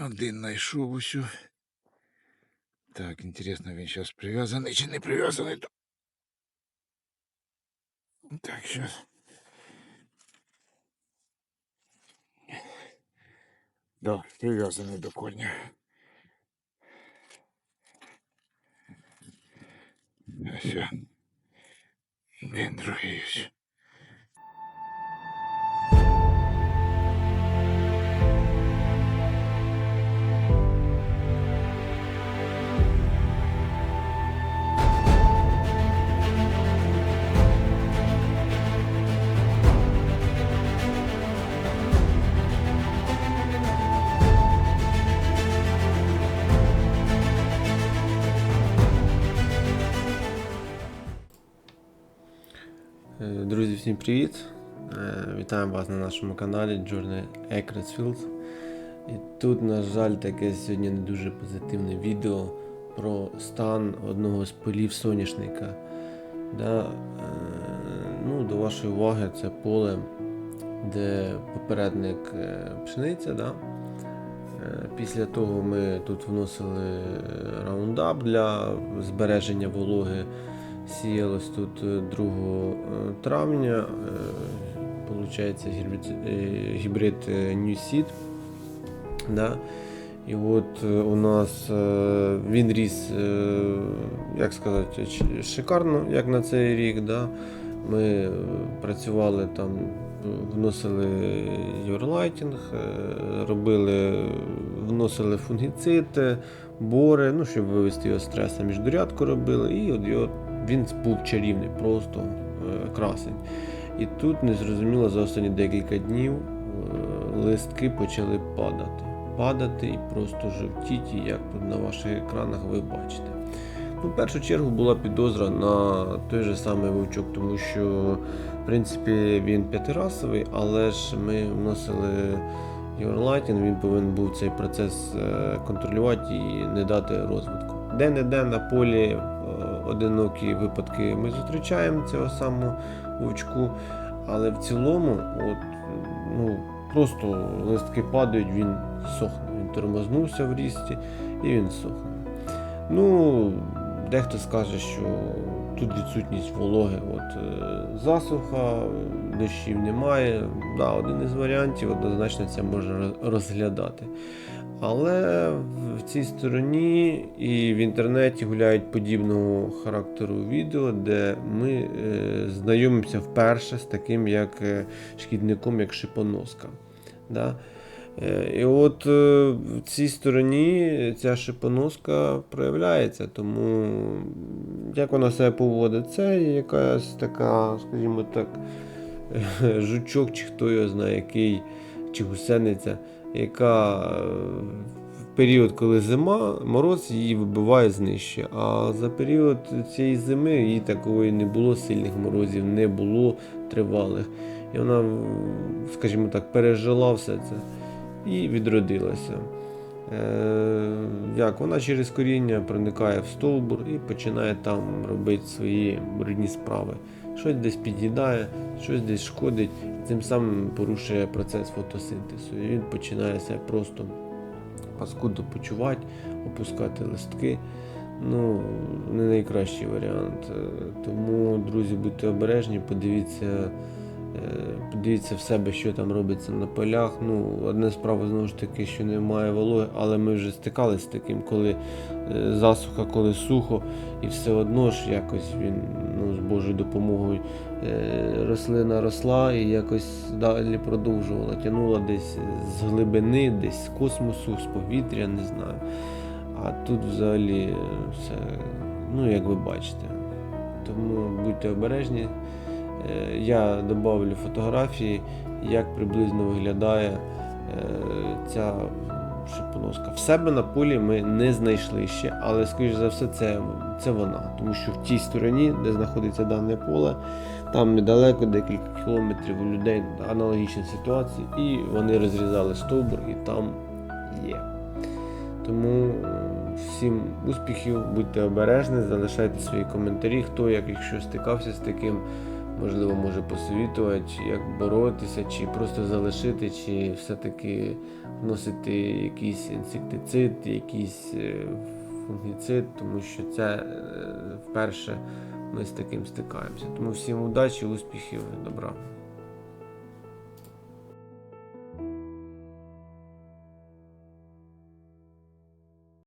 Один знайшов усю. Так, інтересно, він зараз прив'язаний чи не прив'язаний до. Так, зараз. Да, прив'язаний до коня. Ось. Він другий Друзі, всім привіт! Е, Вітаємо вас на нашому каналі Journey Acresfield. І тут, на жаль, таке сьогодні не дуже позитивне відео про стан одного з полів соняшника. Да, е, ну, до вашої уваги це поле, де попередник е, пшениця. Да? Е, Після того ми тут вносили раундап для збереження вологи. Сіялось тут е, 2 е, травня. е, Получається гібрид, е, е, New Seed. Да? І от е, у нас е, він ріс, е, як сказати, шикарно, як на цей рік. Да? Ми е, працювали там, е, вносили юрлайтінг, е, робили, вносили фунгіцид, бори, ну, щоб вивести його з стреса, міждурядку робили, і от його, він був чарівний, просто е, красень. І тут незрозуміло за останні декілька днів е, листки почали падати. Падати і просто жовтіти, як тут на ваших екранах ви бачите. Ну, в першу чергу була підозра на той же самий вовчок, тому що в принципі він п'ятирасовий, але ж ми вносили Юрлайтінг, він повинен був цей процес е, контролювати і не дати розвитку. Де-не-де на полі е, одинокі випадки ми зустрічаємо цього самого вовчку, але в цілому, от, ну, просто листки падають, він сохне. Він тормознувся в рісті і він сохне. Ну, дехто скаже, що тут відсутність вологи, от е, засуха, дощів немає. Да, один із варіантів однозначно це можна розглядати. Але в цій стороні і в інтернеті гуляють подібного характеру відео, де ми е, знайомимося вперше з таким як е, шкідником, як шипоноска. Да? Е, І от е, в цій стороні ця шипоноска проявляється, тому як вона себе поводить, це якась така, скажімо так, жучок, чи хто його знає, який, чи гусениця, яка е, в період, коли зима, мороз її вибиває знижче. А за період цієї зими її такої не було сильних морозів, не було тривалих. І вона, скажімо так, пережила все це і відродилася. Е, як вона через коріння проникає в стовбур і починає там робити свої брудні справи. Щось десь під'їдає, щось десь шкодить, цим самим порушує процес фотосинтезу. І він починає себе просто паскудно почувати, опускати листки. Ну, не найкращий варіант. Е, Тому, друзі, будьте обережні, подивіться. Е, Подивіться в себе, що там робиться на полях. Ну, одне справа знову ж таки, що немає вологи, але ми вже стикалися з таким, коли е, засуха, коли сухо, і все одно ж якось він ну, з Божою допомогою е, рослина росла і якось далі продовжувала. Тянула десь з глибини, десь з космосу, з повітря, не знаю. А тут взагалі все, ну як ви бачите. Тому будьте обережні. Е, Я додавлю фотографії, як приблизно виглядає е, ця шипоноска. В себе на полі ми не знайшли ще, але, скоріш за все, це, це вона. Тому що в тій стороні, де знаходиться дане поле, там недалеко, декілька кілометрів у людей аналогічна ситуація, і вони розрізали стовбур, і там є. Тому е, всім успіхів, будьте обережні, залишайте свої коментарі, хто як якщо стикався з таким можливо, може посовітувати, як боротися, чи просто залишити, чи все-таки вносити якийсь інсектицид, якийсь е, фунгіцид, тому що це е, вперше ми з таким стикаємося. Тому всім удачі, успіхів, добра.